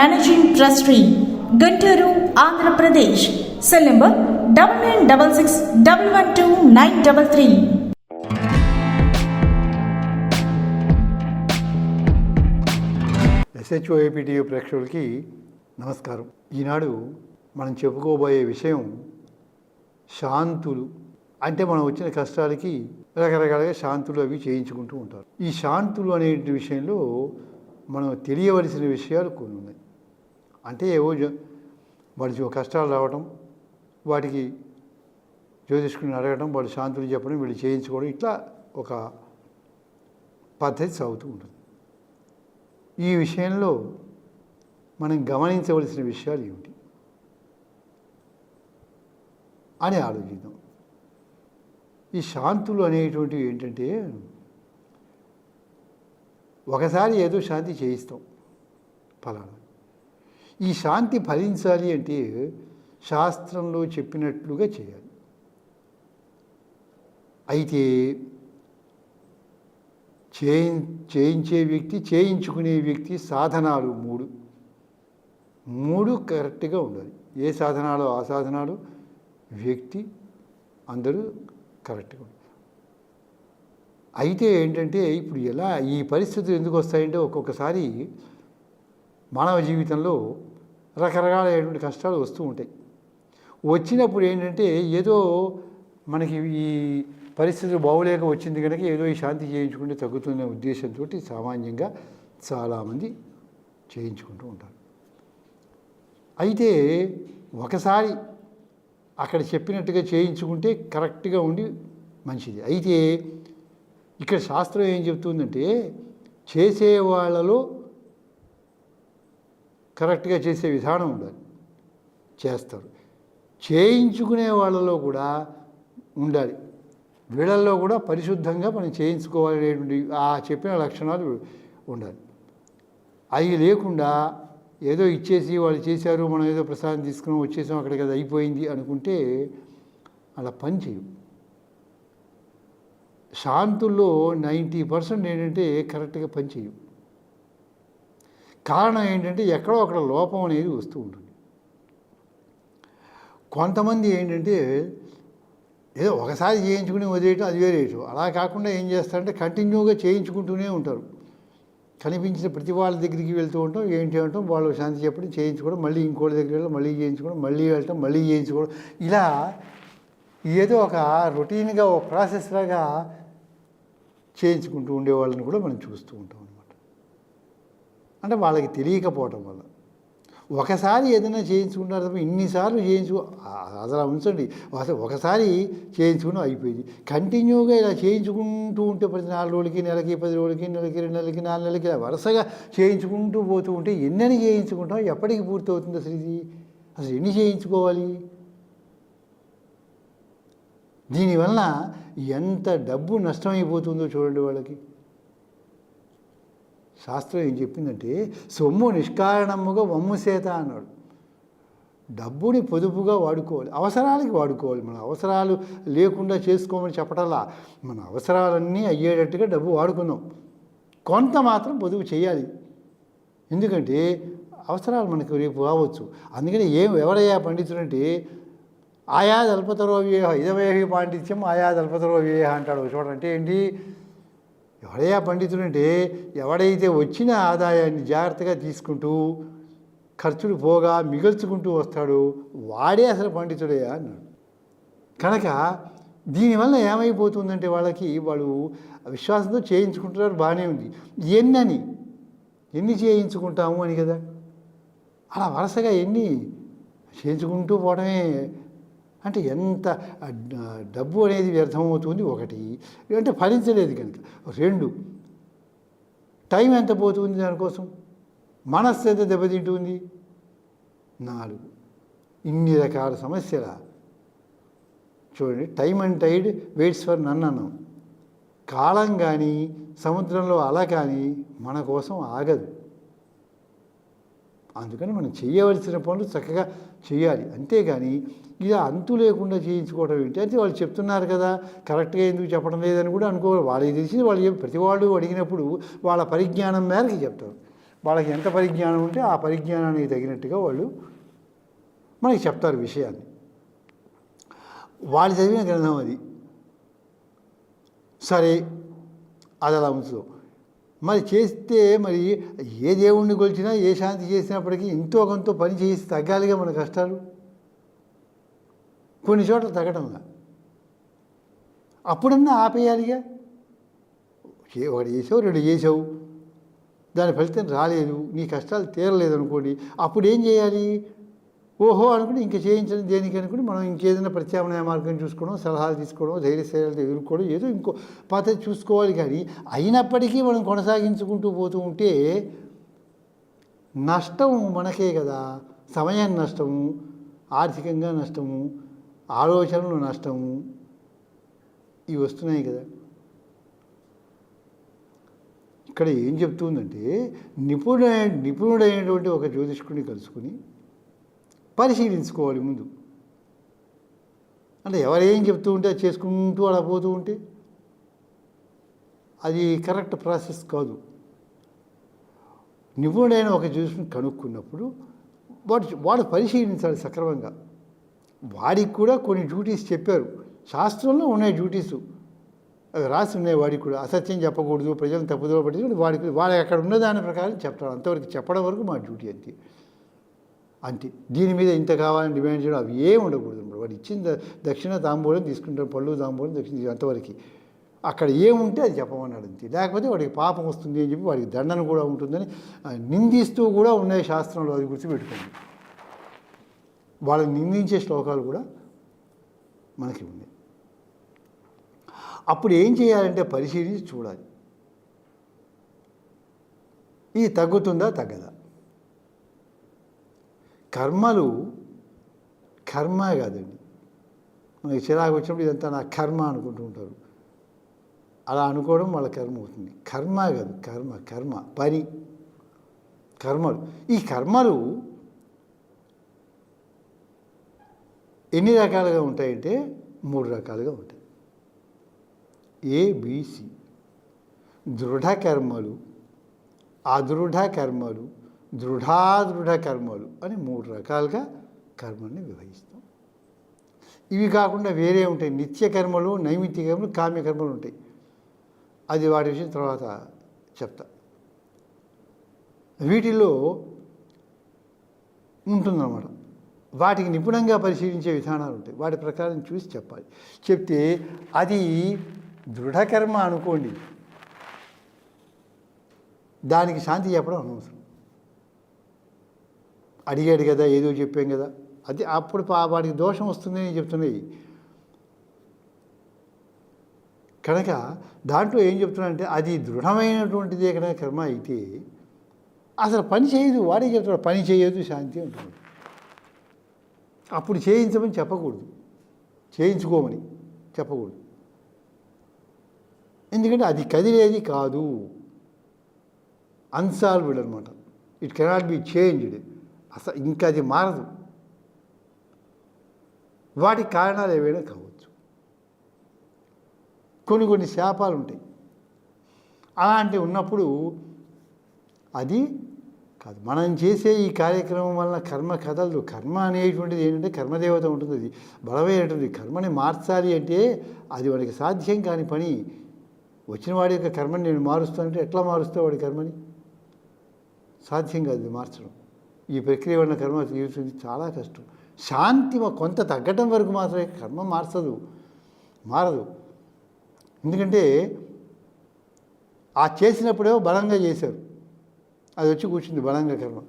managing trustee Guntur Andhra Pradesh cell number double nine double six double one two nine double three ఎస్హెచ్ఓఏపీటీయూ ప్రేక్షకులకి నమస్కారం. ఈనాడు మనం చెప్పుకోబోయే విషయం శాంతులు. అంటే మనం వచ్చిన కష్టాలకి రకరకాలుగా శాంతులు అవి చేయించుకుంటూ ఉంటారు. ఈ శాంతులు అనే విషయంలో మనం తెలియవలసిన విషయాలు కొన్ని ఉన్నాయి. అంటే ఏవో జ- వాడి కష్టాలు రావడం వాటికి జ్యోతిష్కుని అడగడం వాళ్ళు శాంతులు చెప్పడం వీళ్ళు చేయించుకోవడం ఇట్లా ఒక పద్ధతి సాగుతూ ఉంటుంది. ఈ విషయంలో మనం గమనించవలసిన విషయాలు ఏమిటి? అని ఆలోచిద్దాం. ఈ శాంతులు అనేటువంటివి ఏంటంటే ఒకసారి ఏదో శాంతి చేయిస్తాం ఫలానా. ఈ శాంతి ఫలించాలి అంటే శాస్త్రంలో చెప్పినట్లుగా చేయాలి. అయితే చేయి చేయించే వ్యక్తి చేయించుకునే వ్యక్తి సాధనాలు మూడు. మూడు కరెక్ట్గా ఉండాలి. ఏ సాధనాలు ఆ సాధనాలు? వ్యక్తి అందరూ కరెక్ట్గా ఉండాలి. అయితే ఏంటంటే ఇప్పుడు ఎలా ఈ పరిస్థితులు ఎందుకు వస్తాయంటే ఒక్కొక్కసారి మానవ జీవితంలో రకరకాలైనటువంటి కష్టాలు వస్తూ ఉంటాయి. వచ్చినప్పుడు ఏంటంటే ఏదో మనకి ఈ పరిస్థితులు బాగోలేక వచ్చింది కనుక ఏదో ఈ శాంతి చేయించుకుంటే తగ్గుతుందనే ఉద్దేశంతో సామాన్యంగా చాలామంది చేయించుకుంటూ ఉంటారు. అయితే ఒకసారి అక్కడ చెప్పినట్టుగా చేయించుకుంటే కరెక్ట్గా ఉండి మంచిది. అయితే ఇక్కడ శాస్త్రం ఏం చెప్తుందంటే చేసే వాళ్ళలో కరెక్ట్గా చేసే విధానం ఉండాలి. చేస్తారు. చేయించుకునే వాళ్ళలో కూడా ఉండాలి. వీళ్ళల్లో కూడా పరిశుద్ధంగా మనం చేయించుకోవాలనేటువంటి ఆ చెప్పిన లక్షణాలు ఉండాలి. అవి లేకుండా ఏదో ఇచ్చేసి వాళ్ళు చేశారు మనం ఏదో ప్రసాదం తీసుకుని వచ్చేసాం అక్కడికి అది అయిపోయింది అనుకుంటే అలా పని చేయం శాంతుల్లో నైంటీ పర్సెంట్ ఏంటంటే కరెక్ట్గా పని చేయం కారణం ఏంటంటే ఎక్కడో అక్కడ లోపం అనేది వస్తూ ఉంటుంది. కొంతమంది ఏంటంటే ఏదో ఒకసారి చేయించుకుని వదిలేయటం అది వేరే అలా కాకుండా ఏం చేస్తారంటే కంటిన్యూగా చేయించుకుంటూనే ఉంటారు. కనిపించిన ప్రతి వాళ్ళ దగ్గరికి వెళ్తూ ఉంటాం ఏంటి అంటాం వాళ్ళు శాంతి చెప్పడం చేయించుకోవడం మళ్ళీ ఇంకోటి దగ్గరికి వెళ్ళడం మళ్ళీ చేయించుకోవడం మళ్ళీ వెళ్ళటం మళ్ళీ చేయించుకోవడం. ఇలా ఏదో ఒక రొటీన్గా ఒక ప్రాసెస్ లాగా చేయించుకుంటూ ఉండేవాళ్ళని కూడా మనం చూస్తూ ఉంటాం. అంటే వాళ్ళకి తెలియకపోవటం వల్ల. ఒకసారి ఏదైనా చేయించుకుంటారు తప్ప ఇన్నిసార్లు చేయించు అలా ఉంచండి. అసలు ఒకసారి చేయించుకుని అయిపోయింది. కంటిన్యూగా ఇలా చేయించుకుంటూ ఉంటే ప్రతి నాలుగు రోజులకి నెలకి పది రోజులకి నెలకి రెండు నెలలకి నాలుగు నెలలకి ఇలా వరుసగా చేయించుకుంటూ పోతూ ఉంటే ఎన్నని చేయించుకుంటాం? ఎప్పటికి పూర్తి అవుతుంది అసలు ఇది? అసలు ఎన్ని చేయించుకోవాలి? దీనివల్ల ఎంత డబ్బు నష్టమైపోతుందో చూడండి వాళ్ళకి. శాస్త్రం ఏం చెప్పిందంటే సొమ్ము నిష్కారణముగా వమ్ము సేత అన్నాడు. డబ్బుని పొదుపుగా వాడుకోవాలి. అవసరాలకి వాడుకోవాలి. మన అవసరాలు లేకుండా చేసుకోమని చెప్పటల్లా మన అవసరాలన్నీ అయ్యేటట్టుగా డబ్బు వాడుకుందాం కొంత మాత్రం పొదుపు చేయాలి. ఎందుకంటే అవసరాలు మనకు రేపు కావచ్చు అందుకని ఏం ఎవరయ్యా పండితుడంటే ఆయా దల్పతరో వ్యయ ఇదవేహి పాండిత్యం ఆయా దల్పతరో వ్యయ అంటాడు చూడంటే ఏంటి? ఎవడయ్యా పండితుడు అంటే ఎవడైతే వచ్చిన ఆదాయాన్ని జాగ్రత్తగా తీసుకుంటూ ఖర్చులు పోగా మిగుల్చుకుంటూ వస్తాడు వాడే అసలు పండితుడయ్యా అన్నాడు. కనుక దీనివల్ల ఏమైపోతుందంటే వాళ్ళకి వాళ్ళు విశ్వాసంతో చేయించుకుంటున్నారు బాగానే ఉంది. ఎన్నని? ఎన్ని చేయించుకుంటాము అని కదా? అలా వరుసగా ఎన్ని? చేయించుకుంటూ పోవడమే అంటే ఎంత డబ్బు అనేది వ్యర్థమవుతుంది ఒకటి. అంటే ఫలించలేదు కనుక. రెండు టైం ఎంత పోతుంది దానికోసం? మనస్సు ఎంత దెబ్బతింటుంది? నాలుగు ఇన్ని రకాల సమస్యల. చూడండి time and tide waits for none అన్నాం. కాలం కానీ సముద్రంలో అల కానీ మన కోసం ఆగదు. అందుకని మనం చేయవలసిన పనులు చక్కగా చేయాలి. అంతేగాని ఇది అంతు లేకుండా చేయించుకోవడం ఏంటి? అంటే వాళ్ళు చెప్తున్నారు కదా కరెక్ట్గా ఎందుకు చెప్పడం లేదని కూడా అనుకో వాళ్ళకి తెలిసి వాళ్ళు ప్రతి వాళ్ళు అడిగినప్పుడు వాళ్ళ పరిజ్ఞానం మేరకు చెప్తారు. వాళ్ళకి ఎంత పరిజ్ఞానం ఉంటే ఆ పరిజ్ఞానానికి తగినట్టుగా వాళ్ళు మనకి చెప్తారు విషయాన్ని. వాళ్ళు చదివిన గ్రంథం అది. సరే అది అలా ఉంచుదాం. మరి చేస్తే మరి ఏ దేవుణ్ణి కొలిచినా ఏ శాంతి చేసినప్పటికీ ఇంతో కొంత పని చేసి తగ్గాలిగా మన కష్టాలు? కొన్ని చోట్ల తగ్గడంలా అప్పుడన్నా ఆపేయాలిగా? ఒకటి చేసావు రెండు చేసావు. దాని ఫలితం రాలేదు నీ కష్టాలు తీరలేదు అనుకోండి అప్పుడు ఏం చేయాలి? ఓహో అనుకుని ఇంకా చేయించడం దేనికి అనుకుని మనం ఇంకేదైనా ప్రత్యామ్నాయ మార్గం చూసుకోవడం సలహాలు తీసుకోవడం ధైర్యశైలతో ఎదుర్కోవడం ఏదో ఇంకో పద్ధతి చూసుకోవాలి కానీ అయినప్పటికీ మనం కొనసాగించుకుంటూ పోతూ ఉంటే నష్టం మనకే కదా. సమయం నష్టము ఆర్థికంగా నష్టము ఆలోచనలు నష్టము ఇవి వస్తున్నాయి కదా. ఇక్కడ ఏం చెప్తుందంటే నిపుణుడైన నిపుణుడైనటువంటి ఒక జ్యోతిష్కుడిని కలుసుకుని పరిశీలించుకోవాలి ముందు. అంటే ఎవరేం చెప్తూ ఉంటే అది చేసుకుంటూ అలా పోతూ ఉంటే అది కరెక్ట్ ప్రాసెస్ కాదు. నిపుణుడైన ఒక జ్యూస్ని కనుక్కున్నప్పుడు వాడు వాడు పరిశీలించాలి సక్రమంగా. వాడికి కూడా కొన్ని డ్యూటీస్ చెప్పారు. శాస్త్రంలో ఉన్నాయి డ్యూటీసు. అవి రాసి ఉన్నాయి వాడికి కూడా. అసత్యం చెప్పకూడదు ప్రజలను తప్పుదోవ పట్టి వాడికి వాడు అక్కడ ఉన్న దాని ప్రకారం చెప్తాడు. అంతవరకు చెప్పడం వరకు మా డ్యూటీ అంతే. అంతే. దీని మీద ఇంత కావాలని డిమాండ్ చేయడం అవి ఏం ఉండకూడదు వాడు ఇచ్చిన దక్షిణ తాంబూలం తీసుకుంటారు పళ్ళు తాంబూలం దక్షిణ అంతవరకు. అక్కడ ఏముంటే అది చెప్పమన్నాడు అంతే. లేకపోతే వాడికి పాపం వస్తుంది అని చెప్పి వాడికి దండన కూడా ఉంటుందని నిందిస్తూ కూడా ఉన్నాయి శాస్త్రంలో అది గుర్తుపెట్టుకోండి. వాళ్ళని నిందించే శ్లోకాలు కూడా మనకి ఉన్నాయి. అప్పుడు ఏం చేయాలంటే పరిశీలించి చూడాలి. ఇది తగ్గుతుందా తగ్గదా? కర్మలు కర్మ కాదండి. మనకి చిరాకు వచ్చినప్పుడు ఇదంతా నా కర్మ అనుకుంటూ ఉంటారు. అలా అనుకోవడం వాళ్ళ కర్మ అవుతుంది. కర్మ కాదు కర్మ కర్మ పని కర్మలు. ఈ కర్మలు ఎన్ని రకాలుగా ఉంటాయంటే మూడు రకాలుగా ఉంటాయి. ఏబిసి దృఢ కర్మలు అదృఢ కర్మలు దృఢాదృఢ కర్మలు అని మూడు రకాలుగా కర్మల్ని విభజిస్తాం ఇవి కాకుండా వేరే ఉంటాయి. నిత్య కర్మలు నైమిత్య కర్మలు కామ్య కర్మలు ఉంటాయి. అది వాటి విషయం తర్వాత చెప్తా. వీటిలో ఉంటుందన్నమాట. వాటికి నిపుణంగా పరిశీలించే విధానాలు ఉంటాయి. వాటి ప్రకారం చూసి చెప్పాలి. చెప్తే అది దృఢకర్మ అనుకోండి. దానికి శాంతి చెప్పడం అనవసరం. అడిగాడు కదా ఏదో చెప్పాం కదా. అది అప్పుడు వాడికి దోషం వస్తుంది అని చెప్తున్నాయి. కనుక దాంట్లో ఏం చెప్తున్నాడంటే అది దృఢమైనటువంటిదే కనుక కర్మ అయితే అసలు పని చేయదు. వాడే చెప్తాడు పని చేయదు శాంతి ఉంటుంది అప్పుడు చేయించమని చెప్పకూడదు. చేయించుకోమని చెప్పకూడదు. ఎందుకంటే అది కదిలేది కాదు. అన్సాల్వ్డ్ అనమాట. It cannot be changed. అసలు ఇంకా అది మారదు. వాటి కారణాలు ఏవైనా కావచ్చు. కొన్ని కొన్ని శాపాలు ఉంటాయి. అలాంటివి ఉన్నప్పుడు అది కాదు. మనం చేసే ఈ కార్యక్రమం వలన కర్మ కదలదు. కర్మ అనేటువంటిది ఏంటంటే కర్మదేవత ఉంటుంది. అది బలమైనటువంటి కర్మని మార్చాలి అంటే అది వాడికి సాధ్యం కాని పని. వచ్చిన వాడి యొక్క కర్మని నేను మారుస్తానంటే ఎట్లా మారుస్తావు వాడి కర్మని? సాధ్యం కాదు మార్చడం. ఈ ప్రక్రియ వలన కర్మ తీరుతుంది చాలా కష్టం. శాంతి కొంత తగ్గటం వరకు మాత్రమే కర్మ మార్చదు మారదు. ఎందుకంటే ఆ చేసినప్పుడే బలంగా చేశారు. అది వచ్చి కూర్చుంది బలంగా కర్మ.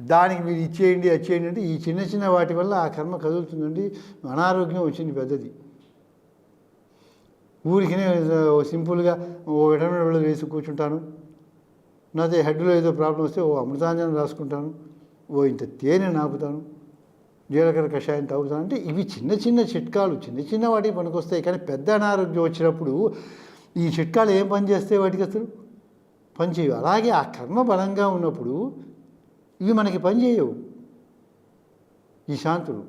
దానికి మీరు ఇచ్చేయండి అది చేయండి అంటే ఈ చిన్న చిన్న వాటి వల్ల ఆ కర్మ కదులుతుందండి. అనారోగ్యం వచ్చింది పెద్దది. ఊరికినే సింపుల్గా ఓ విటమిన్ వేసి కూర్చుంటాను. నాతో హెడ్లో ఏదో ప్రాబ్లం వస్తే ఓ అమృతాంజనం రాసుకుంటాను ఓ ఇంత తేనె నాపుతాను జీలకర్ర కషాయం తాగుతాను అంటే ఇవి చిన్న చిన్న చిట్కాలు చిన్న చిన్న వాటికి పనికొస్తాయి. కానీ పెద్ద అనారోగ్యం వచ్చినప్పుడు ఈ చిట్కాలు ఏం పని చేస్తాయి వాటికి అసలు? పనిచేయవు అలాగే ఆ కర్మ బలంగా ఉన్నప్పుడు ఇవి మనకి పని చేయవు. ఈ శాంతులు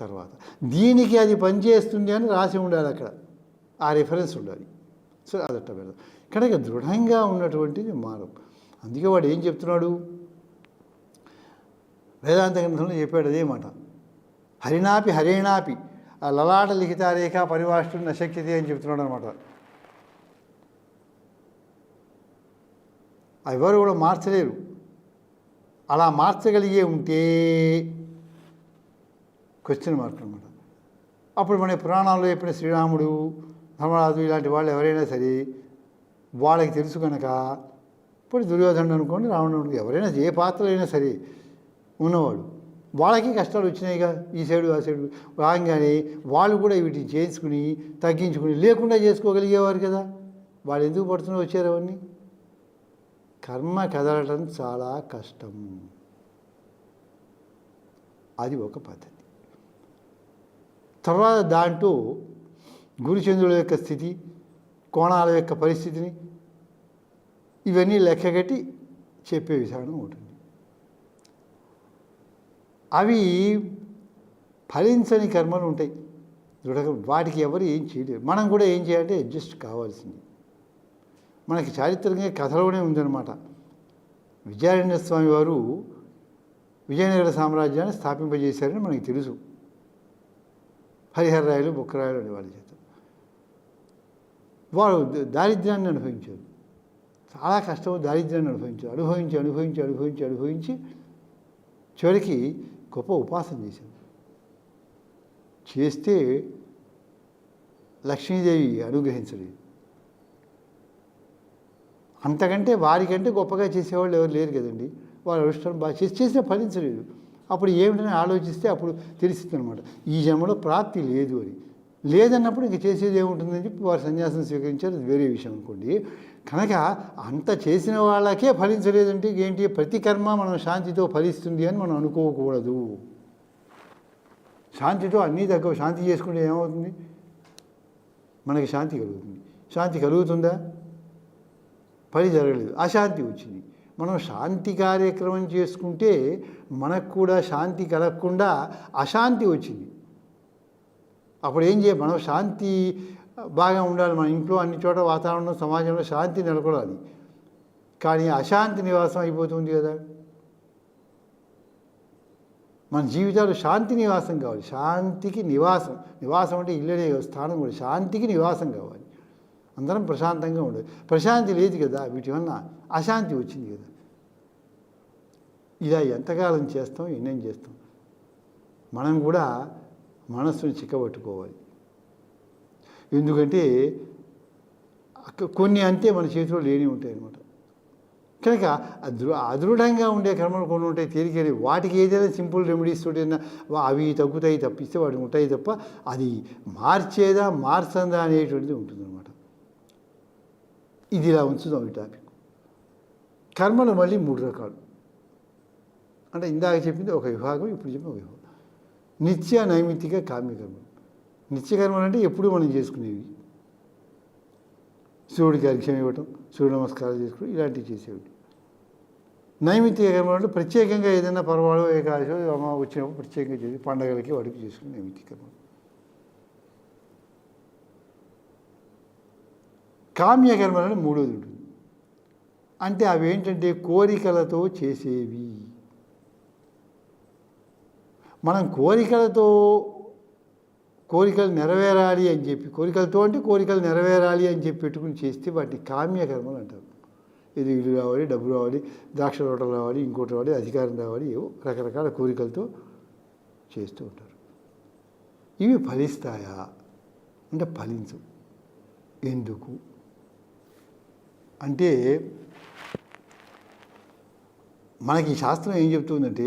తర్వాత. దీనికి అది పనిచేస్తుంది అని రాసి ఉండాలి అక్కడ. ఆ రిఫరెన్స్ ఉండాలి. సో అదట్ట పెడదాం కనుక దృఢంగా ఉన్నటువంటిది మారం అందుకే వాడు ఏం చెప్తున్నాడు? వేదాంత గ్రంథంలో చెప్పాడు అదే మాట. హరినాపి హరేణాపి ఆ లలాట లిఖితారేఖ పరివాష్టు నశక్యతే అని చెప్తున్నాడు అనమాట ఎవరు కూడా మార్చలేరు. అలా మార్చగలిగే ఉంటే క్వశ్చన్ మార్క్ అనమాట అప్పుడు మన పురాణాల్లో చెప్పిన శ్రీరాముడు ధర్మరాజు ఇలాంటి వాళ్ళు ఎవరైనా సరే వాళ్ళకి తెలుసు కనుక ఇప్పుడు దుర్యోధనుడు అనుకోండి రావణుడు ఎవరైనా ఏ పాత్ర అయినా సరే ఉన్నవాడు. వాళ్ళకి కష్టాలు వచ్చినాయిగా ఈ సైడు ఆ సైడు. రాగానే వాళ్ళు కూడా వీటిని చేసుకుని తగ్గించుకుని లేకుండా చేసుకోగలిగేవారు కదా. వాళ్ళు ఎందుకు పడుతున్నా వచ్చారు అవన్నీ? కర్మ కదలటం చాలా కష్టం. అది ఒక పద్ధతి. తర్వాత దాంట్లో గురుచంద్రుల యొక్క స్థితి కోణాల యొక్క పరిస్థితిని ఇవన్నీ లెక్కగట్టి చెప్పే విధానం ఉంటుంది అవి ఫలించని కర్మలు ఉంటాయి. వాటికి ఎవరు ఏం చేయలేరు. మనం కూడా ఏం చేయాలంటే అడ్జస్ట్ కావాల్సింది. మనకి చారిత్రకంగా కథలోనే ఉందన్నమాట. విజయారణ్య స్వామి వారు విజయనగర సామ్రాజ్యాన్ని స్థాపింపజేశారని మనకి తెలుసు. హరిహరరాయలు బుక్కరాయలు అనే వాళ్ళ చేత. వారు దారిద్ర్యాన్ని అనుభవించారు చాలా కష్టం దారిద్ర్యాన్ని అనుభవించారు అనుభవించి అనుభవించి అనుభవించి అనుభవించి చివరికి గొప్ప ఉపాసన చేశారు చేస్తే లక్ష్మీదేవి అనుగ్రహించలేదు. అంతకంటే వారికంటే గొప్పగా చేసేవాళ్ళు ఎవరు లేరు కదండి. వారు అనుష్ఠానం బాగా చేసి చేసినా ఫలించలేదు. అప్పుడు ఏమిటని ఆలోచిస్తే అప్పుడు తెలుస్తుంది అనమాట ఈ జన్మలో ప్రాప్తి లేదు అని. లేదన్నప్పుడు ఇంక చేసేది ఏముంటుందని చెప్పి వారు సన్యాసం స్వీకరించారు. అది వేరే విషయం అనుకోండి. కనుక అంత చేసిన వాళ్ళకే ఫలించలేదంటే ఏంటి? ప్రతి కర్మ మనం శాంతితో ఫలిస్తుంది అని మనం అనుకోకూడదు. శాంతితో అన్నీ తగ్గవు శాంతి చేసుకుంటే ఏమవుతుంది? మనకి శాంతి కలుగుతుంది. శాంతి కలుగుతుందా? పని జరగలేదు. అశాంతి వచ్చింది. మనం శాంతి కార్యక్రమం చేసుకుంటే మనకు కూడా శాంతి కలగకుండా అశాంతి వచ్చింది. అప్పుడు ఏం చేయాలి మనం శాంతి బాగా ఉండాలి మన ఇంట్లో అన్ని చోట వాతావరణం సమాజంలో శాంతి నెలకొనాలి. కానీ అశాంతి నివాసం అయిపోతుంది కదా. మన జీవితాలు శాంతి నివాసం కావాలి. శాంతికి నివాసం. నివాసం అంటే ఇల్లనే స్థానం కూడా. శాంతికి నివాసం కావాలి. అందరం ప్రశాంతంగా ఉండదు ప్రశాంతి లేదు కదా వీటి వలన అశాంతి వచ్చింది కదా. ఇలా ఎంతకాలం చేస్తాం ఎన్నేం చేస్తాం? మనం కూడా మనస్సును చిక్కబట్టుకోవాలి. ఎందుకంటే కొన్ని అంతే మన చేతిలో లేని ఉంటాయి అనమాట కనుక అదృ అదృఢంగా ఉండే కర్మలు కొన్ని ఉంటాయి తేలికని వాటికి ఏదైనా సింపుల్ రెమెడీస్ తోటి అవి తగ్గుతాయి తప్పిస్తే వాటికి ఉంటాయి తప్ప అది మార్చేదా మార్చందా అనేటువంటిది ఉంటుందన్నమాట. ఇది ఇలా ఉంచుదాం ఈ టాపిక్. కర్మలు మళ్ళీ మూడు రకాలు. అంటే ఇందాక చెప్పింది ఒక విభాగం ఇప్పుడు చెప్పిన ఒక విభాగం. నిత్య నైమిత్తిక కామ్య కర్మలు నిత్య కర్మలు అంటే ఎప్పుడు మనం చేసుకునేవి. సూర్యుడికి అర్ఘ్యం ఇవ్వటం సూర్య నమస్కారం చేసుకోవడం ఇలాంటివి చేసేవి. నైమిత్తిక కర్మలు అంటే ప్రత్యేకంగా ఏదైనా పర్వాలు ఏకాదశి అమ్మ వచ్చినప్పుడు ప్రత్యేకంగా చేసి పండగలకి వాడికి చేసుకునే నైమిత్తిక కర్మలు. కామ్య కర్మలు మూడోది ఉంటుంది. అంటే అవి ఏంటంటే కోరికలతో చేసేవి. మనం కోరికలతో కోరికలు నెరవేరాలి అని చెప్పి కోరికలతో అంటే కోరికలు నెరవేరాలి అని చెప్పి పెట్టుకుని చేస్తే వాటిని కామ్య కర్మలు అంటారు. ఇది ఇల్లు రావాలి డబ్బు రావాలి ద్రాక్ష తోటలు రావాలి ఇంకోటి రావాలి అధికారం రావాలి ఏవో రకరకాల కోరికలతో చేస్తూ ఉంటారు. ఇవి ఫలిస్తాయా? అంటే ఫలించు. ఎందుకు? అంటే మనకి ఈ శాస్త్రం ఏం చెప్తుందంటే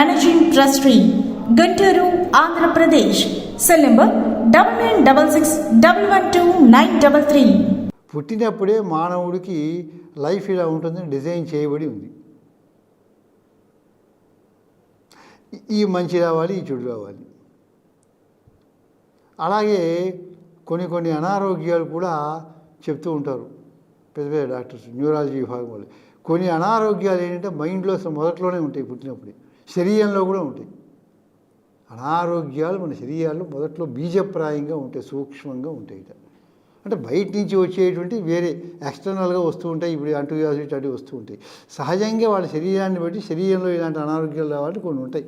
managing trustee Guntur Andhra Pradesh cell number double nine double six double one two nine double three పుట్టినప్పుడే మానవుడికి లైఫ్ ఇలా ఉంటుందని డిజైన్ చేయబడి ఉంది. ఈ- మంచి రావాలి ఈ చెడు రావాలి. అలాగే కొన్ని కొన్ని అనారోగ్యాలు కూడా చెప్తూ ఉంటారు. పెద్ద పెద్ద డాక్టర్స్ న్యూరాలజీ విభాగం వాళ్ళు. కొన్ని అనారోగ్యాలు ఏంటంటే మైండ్లో మొదట్లోనే ఉంటాయి పుట్టినప్పుడే. శరీరంలో కూడా ఉంటాయి. అనారోగ్యాలు మన శరీరాల్లో మొదట్లో బీజప్రాయంగా ఉంటాయి సూక్ష్మంగా ఉంటాయి అంటే బయట నుంచి వచ్చేటువంటి వేరే ఎక్స్టర్నల్గా వస్తూ ఉంటాయి ఇప్పుడు అంటువ్యాధులు ఇట్లాంటివి వస్తూ ఉంటాయి. సహజంగా వాళ్ళ శరీరాన్ని బట్టి శరీరంలో ఇలాంటి అనారోగ్యాలు రావాలంటే కొన్ని ఉంటాయి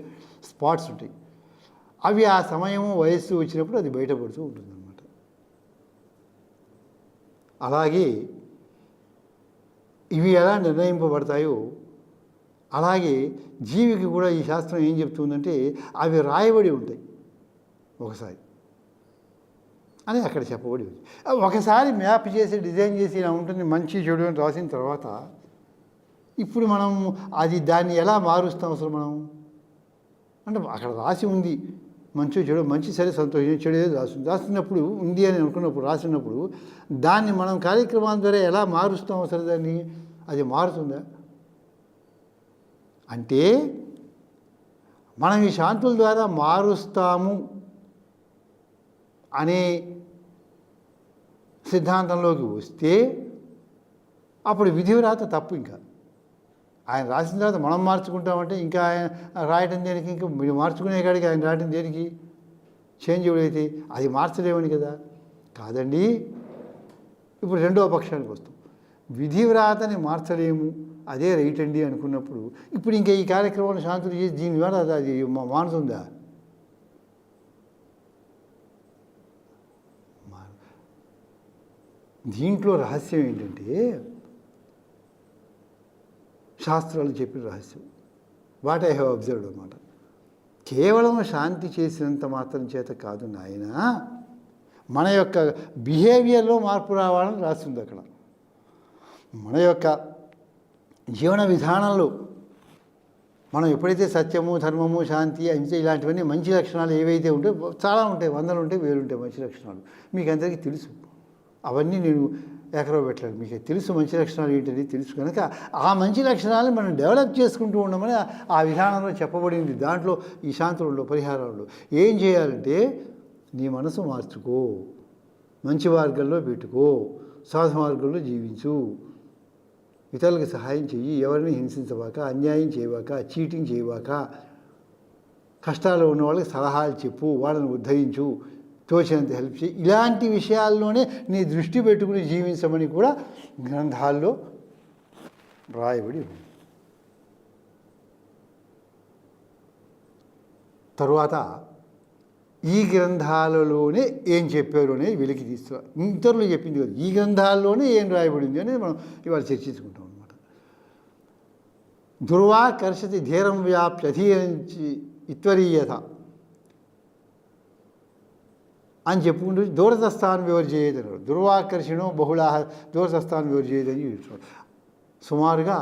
స్పాట్స్ ఉంటాయి. అవి ఆ సమయము వయస్సు వచ్చినప్పుడు అది బయటపడుతూ ఉంటుందన్నమాట. అలాగే ఇవి ఎలా నిర్ణయింపబడతాయో అలాగే జీవికి కూడా ఈ శాస్త్రం ఏం చెప్తుందంటే అవి రాయబడి ఉంటాయి. ఒకసారి. అని అక్కడ చెప్పబడి ఉంది. ఒకసారి మ్యాప్ చేసి డిజైన్ చేసి ఇలా ఉంటుంది మంచి చెడు అని రాసిన తర్వాత ఇప్పుడు మనం అది దాన్ని ఎలా మారుస్తాం అసలు మనం? అంటే అక్కడ రాసి ఉంది మంచి చెడు మంచి సరే సంతోషం చెడు ఏదో రాస్తుంది రాసినప్పుడు ఉంది అని అనుకున్నప్పుడు రాసినప్పుడు దాన్ని మనం కార్యక్రమాల ద్వారా ఎలా మారుస్తాం అసలు దాన్ని? అది మారుతుందా? అంటే మనం ఈ శాంతుల ద్వారా మారుస్తాము అనే సిద్ధాంతంలోకి వస్తే అప్పుడు విధివ్రాత తప్పు ఇంకా. ఆయన రాసిన తర్వాత మనం మార్చుకుంటామంటే ఇంకా ఆయన రాయటం దేనికి? ఇంకా మీరు మార్చుకునే కాడికి ఆయన రాయటం దేనికి? చేంజ్ ఎవడైతే? అది మార్చలేమని కదా. కాదండి. ఇప్పుడు రెండవ పక్షానికి వస్తాం. విధివ్రాతని మార్చలేము. అదే రైట్ అండి అనుకున్నప్పుడు ఇప్పుడు ఇంకా ఈ కార్యక్రమాన్ని శాంతులు చేసి దీని ద్వారా అది మా- మానుతుందా దీంట్లో రహస్యం ఏంటంటే శాస్త్రాలు చెప్పిన రహస్యం. వాట్ ఐ హ్యావ్ అబ్జర్వ్డ్ అనమాట కేవలం శాంతి చేసినంత మాత్రం చేత కాదు నాయన మన యొక్క బిహేవియర్లో మార్పు రావాలని రాస్తుంది అక్కడ. మన యొక్క జీవన విధానంలో. మనం ఎప్పుడైతే సత్యము ధర్మము శాంతి అహింస ఇలాంటివన్నీ మంచి లక్షణాలు ఏవైతే ఉంటాయో చాలా ఉంటాయి వందలు ఉంటాయి వేలు ఉంటాయి మంచి లక్షణాలు. మీకు అందరికీ తెలుసు. అవన్నీ నేను ఎకరో పెట్టలేదు. మీకు తెలుసు మంచి లక్షణాలు ఏంటని తెలుసు కనుక ఆ మంచి లక్షణాలను మనం డెవలప్ చేసుకుంటూ ఉండమని ఆ- విధానంలో చెప్పబడింది. దాంట్లో ఈ శాంతులలో పరిహారంలో ఏం చేయాలంటే నీ మనసు మార్చుకో. మంచి మార్గంలో పెట్టుకో. సాధు మార్గంలో జీవించు. ఇతరులకు సహాయం చెయ్యి ఎవరిని హింసించవాక అన్యాయం చేయవాక చీటింగ్ చేయవాక కష్టాలు ఉన్న వాళ్ళకి సలహాలు చెప్పు వాళ్ళని ఉద్ధరించు తోచినంత హెల్ప్ చేయి ఇలాంటి విషయాల్లోనే నీ దృష్టి పెట్టుకుని జీవించమని కూడా గ్రంథాల్లో రాయబడి ఉంది. తరువాత ఈ గ్రంథాలలోనే ఏం చెప్పారు అనేది వెలికి తీస్తున్నా ఇతరులు చెప్పింది కదా ఈ గ్రంథాల్లోనే ఏం రాయబడింది అనేది మనం ఇవాళ చర్చించుకుంటాం అనమాట దుర్వాకర్షతి ధీరం వ్యాప్యధీరించి ఇత్వరీయత అని చెప్పుకుంటూ దూరదస్థాన్ వివర్జేయదు దుర్వాకర్షణం బహుళా దూరదస్థాన్ వివర్జేయదు సుమారుగా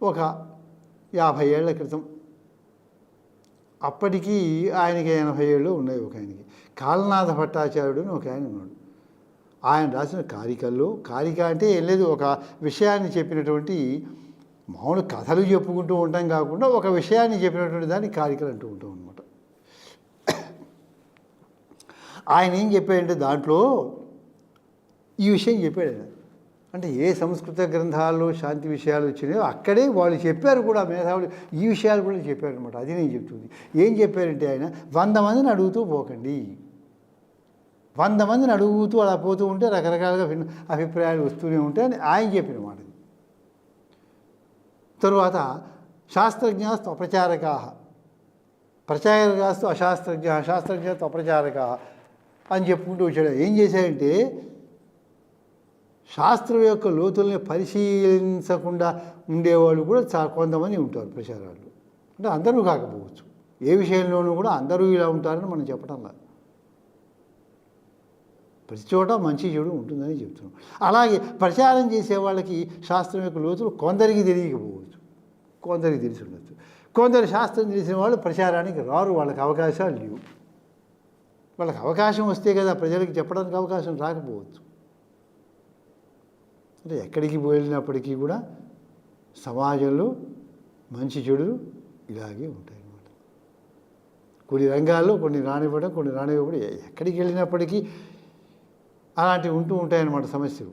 ఒక యాభై ఏళ్ళ క్రితం అప్పటికీ ఆయనకి ఎనభై ఏళ్ళు ఉన్నాయి ఒక ఆయనకి కాళనాథ భట్టాచార్యుడు అని ఒక ఆయన ఉన్నాడు ఆయన రాసిన కారికల్లో కారిక అంటే ఏం లేదు ఒక విషయాన్ని చెప్పినటువంటి మామూలు కథలు చెప్పుకుంటూ ఉంటాం కాకుండా ఒక విషయాన్ని చెప్పినటువంటి దాన్ని కారికలు అంటూ ఉంటాం అనమాట ఆయన ఏం చెప్పాడంటే దాంట్లో ఈ విషయం చెప్పాడు ఆయన. అంటే ఏ సంస్కృత గ్రంథాల్లో శాంతి విషయాలు వచ్చినాయో అక్కడే వాళ్ళు చెప్పారు కూడా మేధావులు ఈ విషయాలు కూడా చెప్పారు అనమాట అది నేను చెప్తుంది. ఏం చెప్పారంటే ఆయన వంద మందిని అడుగుతూ పోకండి. వంద మందిని అడుగుతూ అలా పోతూ ఉంటే రకరకాలుగా అభిప్రాయాలు వస్తూనే ఉంటాయని అని ఆయన చెప్పిన మాట తరువాత శాస్త్రజ్ఞాస్తు అప్రచారకా. ప్రచారకాస్తు అశాస్త్రజ్ఞ అశాస్త్రజ్ఞాస్తు అప్రచారక అని చెప్పుకుంటూ వచ్చాడు. ఏం చేశాడంటే శాస్త్రం యొక్క లోతుల్ని పరిశీలించకుండా ఉండేవాళ్ళు కూడా చా కొంతమంది ఉంటారు ప్రచారాలు అంటే అందరూ కాకపోవచ్చు. ఏ విషయంలోనూ కూడా అందరూ ఇలా ఉంటారని మనం చెప్పడం లేదు. ప్రతి చోట మంచి చెడు ఉంటుందని చెప్తున్నాం. అలాగే ప్రచారం చేసే వాళ్ళకి శాస్త్రం యొక్క లోతులు కొందరికి తెలియకపోవచ్చు. కొందరికి తెలిసి ఉండొచ్చు. కొందరు శాస్త్రం తెలిసిన వాళ్ళు ప్రచారానికి రారు వాళ్ళకి అవకాశాలు లేవు. వాళ్ళకి అవకాశం వస్తే కదా ప్రజలకు చెప్పడానికి అవకాశం రాకపోవచ్చు. అంటే ఎక్కడికి వెళ్ళినప్పటికీ కూడా సమాజంలో మంచి చెడులు ఇలాగే ఉంటాయి అన్నమాట. కొన్ని రంగాల్లో కొన్ని రానివ్వడం కొన్ని రానివ్వడం ఎక్కడికి వెళ్ళినప్పటికీ అలాంటివి ఉంటూ ఉంటాయన్నమాట సమస్యలు.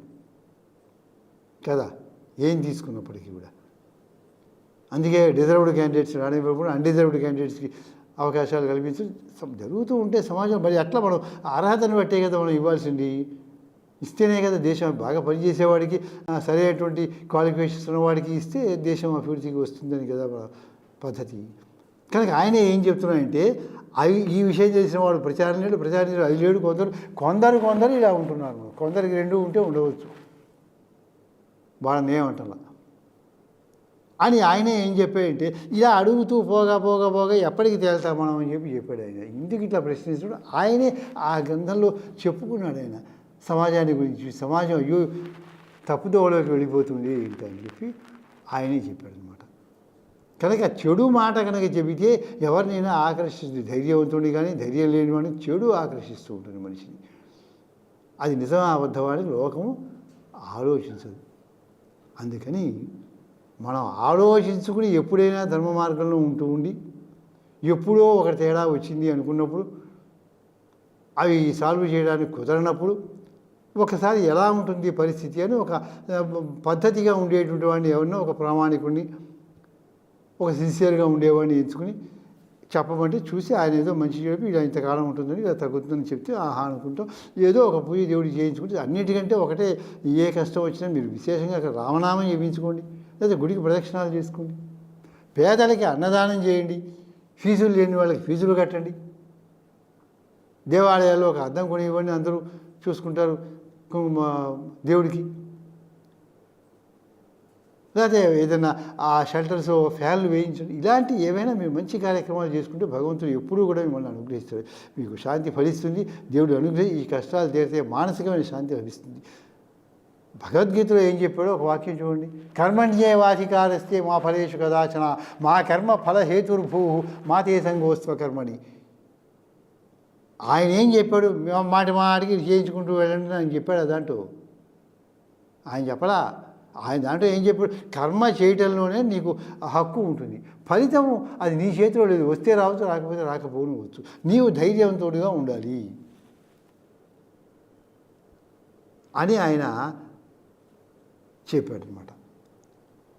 కదా? ఏం తీసుకున్నప్పటికీ కూడా. అందుకే డిజర్వ్డ్ క్యాండిడేట్స్ రానివ్వకుండా అన్డిజర్వ్డ్ క్యాండిడేట్స్కి అవకాశాలు కల్పించి జరుగుతూ ఉంటే సమాజం మరి అట్లా మనం అర్హతను బట్టే కదా మనం ఇవ్వాల్సింది. ఇస్తేనే కదా దేశం బాగా పనిచేసేవాడికి సరైనటువంటి క్వాలిఫికేషన్స్ ఉన్నవాడికి ఇస్తే దేశం అభివృద్ధికి వస్తుందని కదా పద్ధతి. కనుక ఆయన ఏం చెప్తున్నాయంటే అవి ఈ విషయం చేసిన వాడు ప్రచారం లేడు ప్రచారం లేడు అవి లేడు కొందరు కొందరు కొందరు ఇలా ఉంటున్నారు. కొందరికి రెండు ఉంటే ఉండవచ్చు. వాళ్ళని ఏమంటారా అని ఆయనే ఏం చెప్పాడంటే ఇలా అడుగుతూ పోగా పోగా పోగా ఎప్పటికి తేలుతా మనం అని చెప్పి చెప్పాడు ఆయన. ఎందుకు ఇట్లా ప్రశ్నించడం ఆయనే ఆ గ్రంథంలో చెప్పుకున్నాడు ఆయన. సమాజాన్ని గురించి సమాజం అయ్యో తప్పుదోవలోకి వెళ్ళిపోతుంది ఏంటని చెప్పి ఆయనే చెప్పాడు అనమాట కనుక చెడు మాట కనుక చెబితే ఎవరినైనా ఆకర్షిస్తుంది. ధైర్యవంతుడిని కానీ ధైర్యం లేనివాడిని చెడు ఆకర్షిస్తూ ఉంటుంది మనిషిని. అది నిజమా అబద్ధమని లోకం ఆలోచించదు. అందుకని మనం ఆలోచించుకుని ఎప్పుడైనా ధర్మ మార్గంలో ఉంటూ ఉండి ఎప్పుడో ఒక తేడా వచ్చింది అనుకున్నప్పుడు అవి సాల్వ్ చేయడానికి కుదరనప్పుడు ఒకసారి ఎలా ఉంటుంది పరిస్థితి అని ఒక పద్ధతిగా ఉండేటువంటి వాడిని ఎవరినో ఒక ప్రామాణికుడిని ఒక సిన్సియర్గా ఉండేవాడిని ఎంచుకుని చెప్పమంటే చూసి ఆయన ఏదో మంచి చెప్పి ఇలా ఇంతకాలం ఉంటుందని ఇలా తగ్గుతుందని చెప్తే ఆహా అనుకుంటాం ఏదో ఒక పూజ దేవుడికి చేయించుకుంటే అన్నిటికంటే ఒకటే ఏ కష్టం వచ్చినా మీరు విశేషంగా అక్కడ రామనామం చేయించుకోండి లేదా గుడికి ప్రదక్షిణాలు చేసుకోండి పేదలకి అన్నదానం చేయండి ఫీజులు లేని వాళ్ళకి ఫీజులు కట్టండి. దేవాలయాల్లో ఒక అద్దం కొనివ్వండి అందరూ చూసుకుంటారు దేవుడికి. లేకపోతే ఏదైనా ఆ షెల్టర్స్ ఫ్యాన్లు వేయించండి ఇలాంటి ఏవైనా మీరు మంచి కార్యక్రమాలు చేసుకుంటే భగవంతుడు ఎప్పుడూ కూడా మిమ్మల్ని అనుగ్రహిస్తాడు. మీకు శాంతి ఫలిస్తుంది దేవుడు అనుగ్రహి ఈ కష్టాలు తీరితే మానసికమైన శాంతి లభిస్తుంది. భగవద్గీతలో ఏం చెప్పాడో ఒక వాక్యం చూడండి. కర్మణ్యేవాధికారస్తే మా ఫలేషు కదాచన మా కర్మ ఫల హేతుర్భూ మాతే సంగోస్త్వ కర్మని ఆయన ఏం చెప్పాడు? మాటి మాటి మాటికి చేయించుకుంటూ వెళ్ళండి అని చెప్పాడు అదంటూ ఆయన చెప్పడా ఆయన దాంట్లో ఏం చెప్పాడు? కర్మ చేయటంలోనే నీకు ఆ హక్కు ఉంటుంది. ఫలితం అది నీ చేతిలో లేదు. వస్తే రావచ్చు రాకపోతే రాకపోనివచ్చు నీవు ధైర్యవంతుడిగా ఉండాలి. అని ఆయన చెప్పాడు అనమాట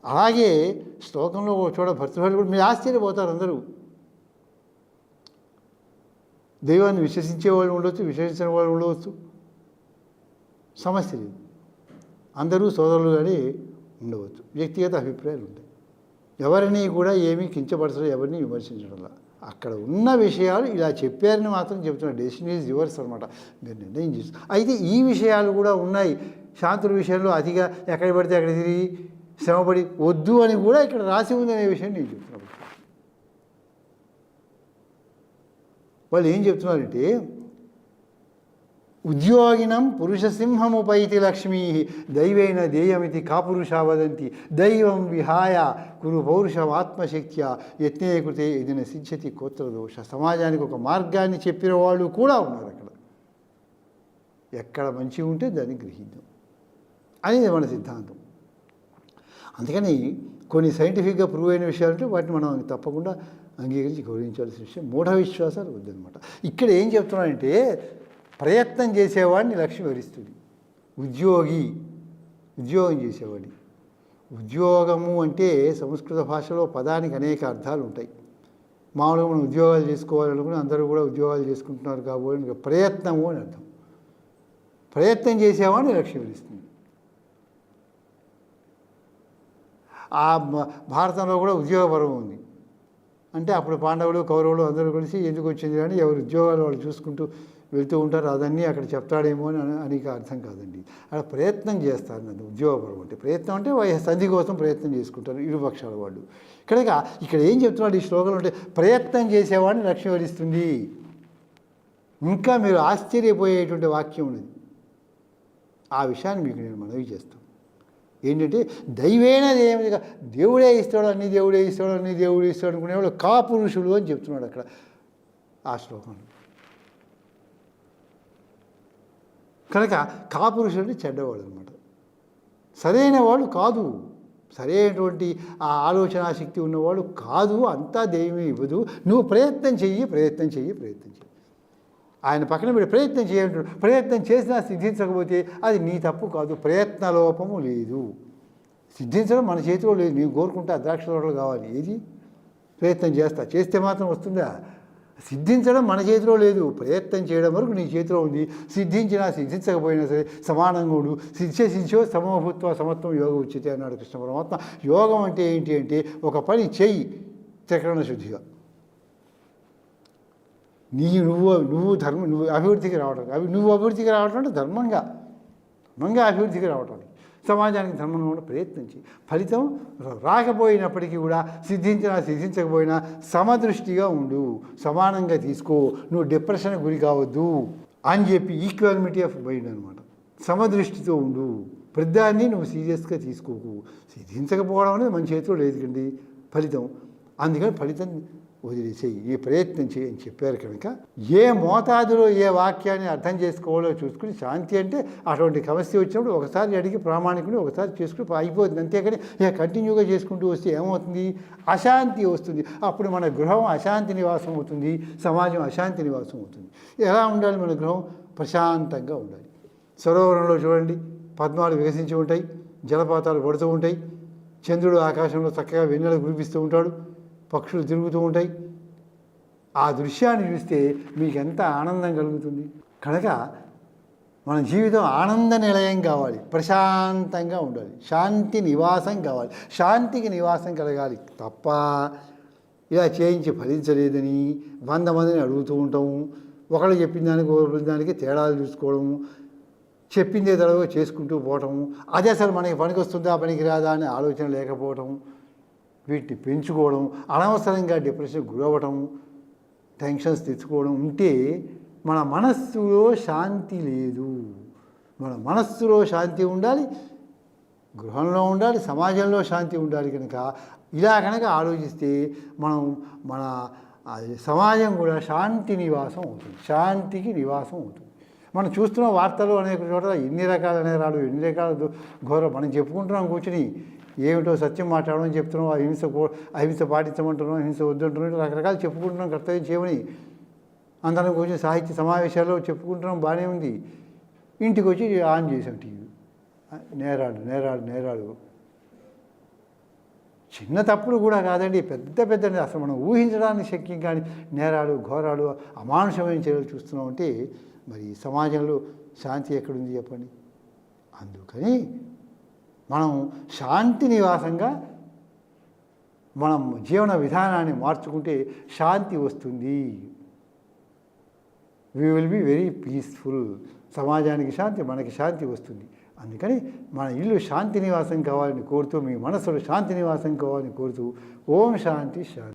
అలాగే శ్లోకంలో ఒక భర్తృహరి కూడా మీరు ఆశ్చర్యపోతారు అందరూ. దైవాన్ని విశ్వసించే వాళ్ళు ఉండవచ్చు విశ్వసించిన వాళ్ళు ఉండవచ్చు సమస్య లేదు. అందరూ సోదరులు కానీ ఉండవచ్చు. వ్యక్తిగత అభిప్రాయాలు ఉంటాయి. ఎవరిని కూడా ఏమీ కించపరచడం ఎవరిని విమర్శించడంలా అక్కడ ఉన్న విషయాలు ఇలా చెప్పారని మాత్రం చెప్తున్నారు డెసిషన్ ఈజ్ యువర్స్ అనమాట మీరు నిర్ణయం చేస్తారు అయితే ఈ విషయాలు కూడా ఉన్నాయి. శాంతుల విషయంలో అతిగా ఎక్కడ పడితే అక్కడ తిరిగి శ్రమపడి వద్దు అని కూడా ఇక్కడ రాసి ఉందనే విషయం నేను చెప్తున్నాను వాళ్ళు ఏం చెప్తున్నారంటే ఉద్యోగినం పురుషసింహముపైతి లక్ష్మీ దైవేన దేయమితి కాపురుష వదంతి. దైవం విహాయ కురు పౌరుషమాత్మశక్త్య యత్నే కృతే ఏదైనా సిద్ధ్యతి కోత్రదోష సమాజానికి ఒక మార్గాన్ని చెప్పిన వాళ్ళు కూడా ఉన్నారు అక్కడ. ఎక్కడ మంచి ఉంటే దాన్ని గ్రహిద్దాం. అనేది మన సిద్ధాంతం. అందుకని కొన్ని సైంటిఫిక్గా ప్రూవ్ అయిన విషయాలు వాటిని మనం తప్పకుండా అంగీకరించి గౌరవించాల్సిన విషయం. మూఢ విశ్వాసాలు వద్దనమాట ఇక్కడ ఏం చెప్తున్నానంటే ప్రయత్నం చేసేవాడిని లక్ష్మి వరిస్తుంది. ఉద్యోగి ఉద్యోగం చేసేవాడిని. ఉద్యోగము అంటే సంస్కృత భాషలో పదానికి అనేక అర్థాలు ఉంటాయి. మామూలుగా మనం ఉద్యోగాలు చేసుకోవాలనుకుని అందరూ కూడా ఉద్యోగాలు చేసుకుంటున్నారు కాబట్టి ప్రయత్నము అని అర్థం. ప్రయత్నం చేసేవాడిని లక్ష్యం ఇస్తుంది ఆ భారతంలో కూడా ఉద్యోగ పర్వం ఉంది. అంటే అప్పుడు పాండవులు కౌరవులు అందరూ కలిసి ఎందుకు వచ్చింది కానీ ఎవరు ఉద్యోగాలు వాళ్ళు చూసుకుంటూ వెళ్తూ ఉంటారు. అదన్నీ అక్కడ చెప్తాడేమో అని అని- అర్థం కాదండి. అక్కడ ప్రయత్నం చేస్తారు నన్ను ఉద్యోగపరం అంటే. ప్రయత్నం అంటే సంధి కోసం ప్రయత్నం చేసుకుంటారు ఇరు పక్షాల వాళ్ళు. ఇక్కడ ఇక్కడ ఏం చెప్తున్నాడు ఈ శ్లోకంలో అంటే ప్రయత్నం చేసేవాడిని లక్ష్యం వరిస్తుంది. ఇంకా మీరు ఆశ్చర్యపోయేటువంటి వాక్యం ఉన్నది. ఆ విషయాన్ని మీకు నేను మనవి చేస్తాను. ఏంటంటే దైవేన ఏమి దేవుడే ఇస్తాడు అన్ని దేవుడే ఇస్తాడు అన్ని దేవుడే ఇస్తాడు అనుకునేవాళ్ళు కాపురుషులు అని చెప్తున్నాడు అక్కడ ఆ శ్లోకంలో. కనుక కాపురుషులు చెడ్డవాడు అనమాట సరైన వాడు కాదు. సరైనటువంటి ఆ ఆలోచన శక్తి ఉన్నవాడు కాదు. అంతా దైవమే ఇవ్వదు నువ్వు ప్రయత్నం చెయ్యి ప్రయత్నం చెయ్యి ప్రయత్నం చెయ్యి. ఆయన పక్కన పెట్టి ప్రయత్నం చేయంటాడు ప్రయత్నం చేసినా సిద్ధించకపోతే అది నీ తప్పు కాదు. ప్రయత్న లోపము లేదు. సిద్ధించడం మన చేతిలో లేదు. నీవు కోరుకుంటా ద్రాక్ష తోటలు కావాలి. ఏది? ప్రయత్నం చేస్తా. చేస్తే మాత్రం వస్తుందా? సిద్ధించడం మన చేతిలో లేదు. ప్రయత్నం చేయడం వరకు నీ చేతిలో ఉంది. సిద్ధించినా సిద్ధించకపోయినా సరే సమానంగా ఉండు సిద్ధించో సమభూత్వ సమత్వం యోగ ఉచితే అన్నాడు కృష్ణ పరమాత్మ. యోగం అంటే ఏంటి అంటే ఒక పని చెయ్యి. చక్రణ శుద్ధిగా. నీ నువ్వు నువ్వు ధర్మం నువ్వు అభివృద్ధికి రావడం అవి నువ్వు అభివృద్ధికి రావడం అంటే ధర్మంగా. ధర్మంగా అభివృద్ధికి రావటం. సమాజానికి ధర్మం కూడా ప్రయత్నించి ఫలితం రాకపోయినప్పటికీ కూడా సిద్ధించినా సిద్ధించకపోయినా సమదృష్టిగా ఉండు. సమానంగా తీసుకో. నువ్వు డిప్రెషన్ గురి కావద్దు అని చెప్పి ఈక్వాలిటీ ఆఫ్ మైండ్ అనమాట సమదృష్టితో ఉండు. ప్రతిదాన్ని నువ్వు సీరియస్గా తీసుకోకు. సిద్ధించకపోవడం అనేది మన చేతిలో లేదు కండి ఫలితం. అందుకని ఫలితం వదిలేసేయి ఈ ప్రయత్నం చేయి అని చెప్పారు కనుక ఏ మోతాదులో ఏ వాక్యాన్ని అర్థం చేసుకోవాలో చూసుకుని శాంతి అంటే అటువంటి సమస్య వచ్చినప్పుడు ఒకసారి అడిగి ప్రామాణికుని ఒకసారి చేసుకుని అయిపోతుంది అంతేకాని ఇక కంటిన్యూగా చేసుకుంటూ వస్తే ఏమవుతుంది? అశాంతి వస్తుంది. అప్పుడు మన గృహం అశాంతి నివాసం అవుతుంది. సమాజం అశాంతి నివాసం అవుతుంది. ఎలా ఉండాలి మన గృహం? ప్రశాంతంగా ఉండాలి. సరోవరంలో చూడండి పద్మాలు వికసించి ఉంటాయి జలపాతాలు పడుతూ ఉంటాయి చంద్రుడు ఆకాశంలో చక్కగా వెన్నెల కురిపిస్తూ ఉంటాడు. పక్షులు తిరుగుతూ ఉంటాయి. ఆ దృశ్యాన్ని చూస్తే మీకు ఎంత ఆనందం కలుగుతుంది? కనుక మన జీవితం ఆనంద నిలయం కావాలి. ప్రశాంతంగా ఉండాలి. శాంతి నివాసం కావాలి. శాంతికి నివాసం కలగాలి తప్ప ఇలా చేయించి ఫలించలేదని వంద మందిని అడుగుతూ ఉంటాము ఒకళ్ళు చెప్పిన దానికి ఒకరి దానికి తేడాలు చూసుకోవడము చెప్పిందే తడవ చేసుకుంటూ పోవటము అదే అసలు మనకి పనికి వస్తుందా పనికి రాదా అనే ఆలోచన లేకపోవటం. వీటిని పెంచుకోవడం అనవసరంగా డిప్రెషన్ గురవ్వడం టెన్షన్స్ తెచ్చుకోవడం ఉంటే మన మనస్సులో శాంతి లేదు. మన మనస్సులో శాంతి ఉండాలి గృహంలో ఉండాలి సమాజంలో శాంతి ఉండాలి కనుక ఇలా కనుక ఆలోచిస్తే మనం మన సమాజం కూడా శాంతి నివాసం అవుతుంది శాంతికి నివాసం అవుతుంది. మనం చూస్తున్న వార్తలు అనేక చోట్ల ఎన్ని రకాల నేరాలు ఎన్ని రకాల దు- ఘోరం మనం చెప్పుకుంటున్నాం కూర్చుని ఏమిటో సత్యం మాట్లాడమని చెప్తున్నాం అహింస అహింస పాటించమంటున్నాం హింస వద్దంటున్నాం రకరకాలు చెప్పుకుంటున్నాం కర్తవ్యం చేయమని. అందరం కొంచెం సాహిత్య సమావేశాల్లో చెప్పుకుంటున్నాం బాగానే ఉంది. ఇంటికి వచ్చి ఆన్ చేసాం టీవీ. నేరాడు నేరాడు నేరాడు చిన్న తప్పులు కూడా కాదండి పెద్ద పెద్ద అసలు మనం ఊహించడానికి శక్యం కానీ నేరాలు ఘోరాలు అమానుషమైన చర్యలు చూస్తున్నామంటే మరి సమాజంలో శాంతి ఎక్కడుంది చెప్పండి. అందుకని మనం శాంతి నివాసంగా మనం జీవన విధానాన్ని మార్చుకుంటే శాంతి వస్తుంది. We will be very peaceful సమాజానికి శాంతి మనకి శాంతి వస్తుంది. అందుకని మన ఇల్లు శాంతి నివాసం కావాలని కోరుతూ మీ మనసులో శాంతి నివాసం కావాలని కోరుతూ ఓం శాంతి శాంతి.